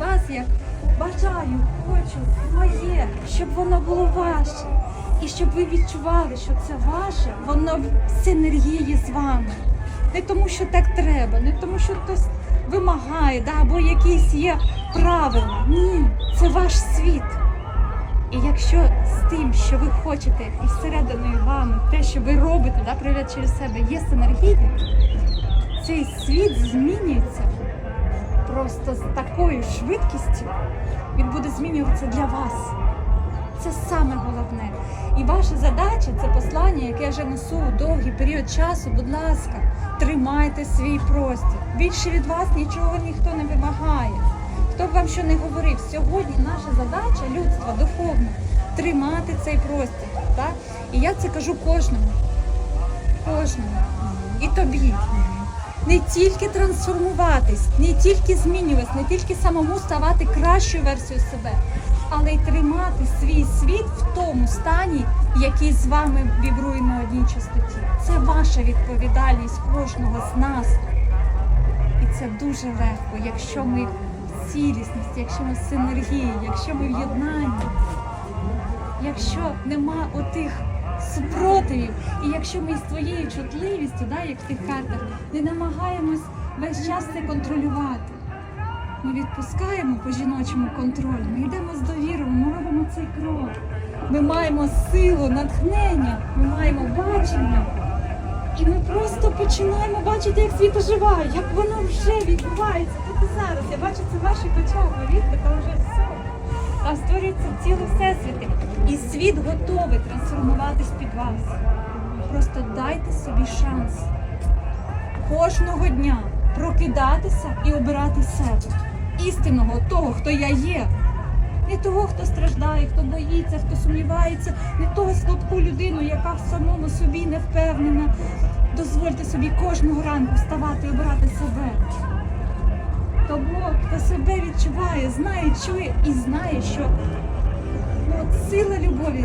вас я бажаю, хочу моє, щоб воно було ваше. І щоб ви відчували, що це ваше, воно в синергії з вами. Не тому, що так треба, не тому, що хтось вимагає, да, або якісь є правила. Ні, це ваш світ. І якщо з тим, що ви хочете, і всерединою вами, те, що ви робите, да, проявляти через себе, є синергія, цей світ змінюється просто з такою швидкістю. Він буде змінюватися для вас. Це саме головне. І ваша задача це послання, яке я вже несу у довгий період часу. Будь ласка, тримайте свій простір. Більше від вас нічого ніхто не вимагає. Хто б вам що не говорив, сьогодні наша задача людства духовна тримати цей простір. Так? І я це кажу кожному. Кожному. І тобі. Не тільки трансформуватись, не тільки змінюватись, не тільки самому ставати кращою версією себе, але й тримати свій світ в тому стані, який з вами вібрує на одній частоті. Це ваша відповідальність кожного з нас. І це дуже легко, якщо ми в цілісності, якщо ми в синергії, якщо ми в єднанні, якщо нема отих супротивів, і якщо ми з твоєю чутливістю, да, як в тих картах, не намагаємось весь час це контролювати. Ми відпускаємо по жіночому контролю, ми йдемо з довірою, ми робимо цей крок. Ми маємо силу, натхнення, ми маємо бачення. І ми просто починаємо бачити, як світ оживає, як воно вже відбувається. Тут і зараз. Я бачу це в ваших очах, повірте, там вже все. Там створюється ціле всесвіти. Світ готовий трансформуватись під вас. Просто дайте собі шанс кожного дня прокидатися і обирати себе. Істинного того, хто я є. Не того, хто страждає, хто боїться, хто сумнівається, не того слабку людину, яка в самому собі не впевнена. Дозвольте собі кожного ранку вставати і обирати себе. Того, хто себе відчуває, знає, чує і знає, що от сила любові,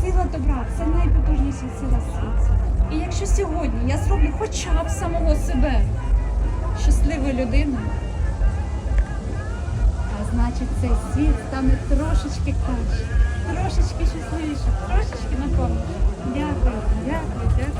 сила добра це найпотужніша сила світу. І якщо сьогодні я зроблю хоча б самого себе щасливою людиною, а значить цей світ стане трошечки краще, трошечки щасливіше, трошечки наповніше. Дякую, дякую, дякую, дякую.